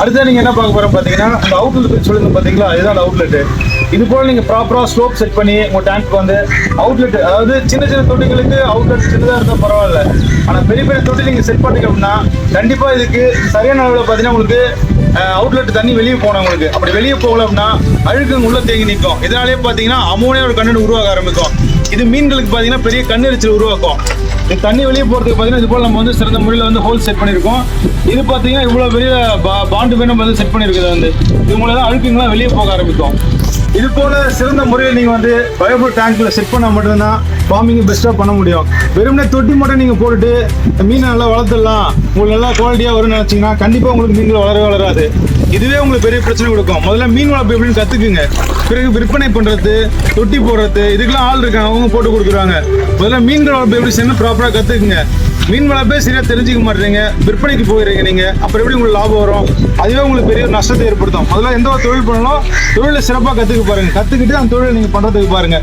அடுத்து நீங்க என்ன பார்க்க போறோம் பாத்தீங்கன்னா அந்த அவுட்லெட் சொல்லுங்க பாத்தீங்களா? இதுதான் அவுட்லெட் இது போல நீங்க ப்ராப்பரா ஸ்லோப் செட் பண்ணி உங்க டேங்க் வந்து அவுட்லெட் அதாவது சின்ன சின்ன தொட்டிகளுக்கு அவுட்லெட் சின்னதா இருந்தா பரவாயில்ல. ஆனா பெரிய பெரிய தொட்டி நீங்க செட் பண்ணீங்க அப்படின்னா கண்டிப்பா இதுக்கு சரியான அளவில் பாத்தீங்கன்னா உங்களுக்கு அவுட்லெட் தண்ணி வெளியே போனோம் உங்களுக்கு. அப்படி வெளியே போகல அப்படின்னா அழுக்கு உள்ள தேங்கி நிற்கும். இதனாலே பாத்தீங்கன்னா அமோனியா ஒரு கண்ணு உருவாக ஆரம்பிக்கும். இது மீன்களுக்கு பாத்தீங்கன்னா பெரிய கண்ணெரிச்சல் உருவாக்கும். இது தண்ணி வெளியே போகிறதுக்கு பார்த்தீங்கன்னா இது போல் நம்ம வந்து சிறந்த முறையில் வந்து ஹோல் செட் பண்ணியிருக்கோம். இது பார்த்தீங்கன்னா இவ்வளோ பெரிய பாண்டு வேணும் வந்து செட் பண்ணியிருக்கிறது வந்து. இது மூலம் தான் அழுக்குங்களாம் வெளியே போக ஆரம்பிக்கும். இது போல் சிறந்த முறையில் நீங்கள் வந்து பயோபிள் டேங்க்கில் செட் பண்ணால் மட்டும்தான் ஃபார்மிங் பெஸ்ட்டாக பண்ண முடியும். வெறுமனே தொட்டி மட்டும் நீங்கள் போட்டுட்டு மீனை நல்லா வளர்த்துடலாம். உங்களுக்கு நல்லா குவாலிட்டியாக வரும்னு நினச்சிங்கன்னா கண்டிப்பாக உங்களுக்கு மீன்கள் வளரவே வளராது. இதுவே உங்களுக்கு பெரிய பிரச்சனை கொடுக்கும். முதல்ல மீன் வளர்ப்பு எப்படின்னு கத்துக்குங்க. பிறகு விற்பனை பண்றது தொட்டி போடுறது இதுக்கெல்லாம் ஆள் இருக்காங்க அவங்க போட்டு கொடுக்குறாங்க. முதல்ல மீன்கள் வளர்ப்பு எப்படி செய்யணும் ப்ராப்பரா கத்துக்குங்க. மீன் வளர்ப்பே சரியா தெரிஞ்சுக்க மாட்டீங்க விற்பனைக்கு போயிடுறீங்க நீங்க. அப்புறம் எப்படி உங்களுக்கு லாபம் வரும்? அதுவே உங்களுக்கு பெரிய நஷ்டத்தை ஏற்படுத்தும். முதல்ல எந்த ஒரு தொழில் பண்ணாலும் தொழிலை சிறப்பாக கத்துக்க பாருங்க. கத்துக்கிட்டு அந்த தொழிலை நீங்க பண்றதுக்கு பாருங்க.